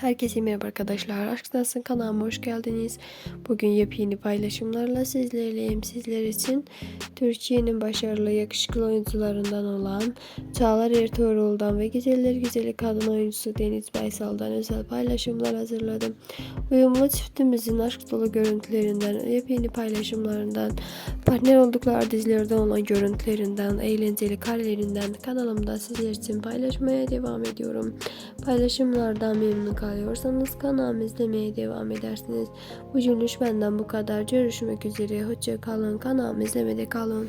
Herkese merhaba arkadaşlar. Aşk Dansın kanalıma hoş geldiniz. Bugün yepyeni paylaşımlarla sizlerleyim. Sizler için Türkiye'nin başarılı yakışıklı oyuncularından olan Çağlar Ertuğrul'dan ve Güzeller Güzeli kadın oyuncusu Deniz Baysal'dan özel paylaşımlar hazırladım. Uyumlu çiftimizin aşk dolu görüntülerinden, yepyeni paylaşımlarından, partner oldukları dizilerden olan görüntülerinden, eğlenceli karelerinden kanalımda sizler için paylaşmaya devam ediyorum. Paylaşımlardan memnun kalıyorsanız kanalımı izlemeye devam edersiniz. Bugünlük benden bu kadar. Görüşmek üzere. Hoşça kalın. Kanalımı izlemede kalın.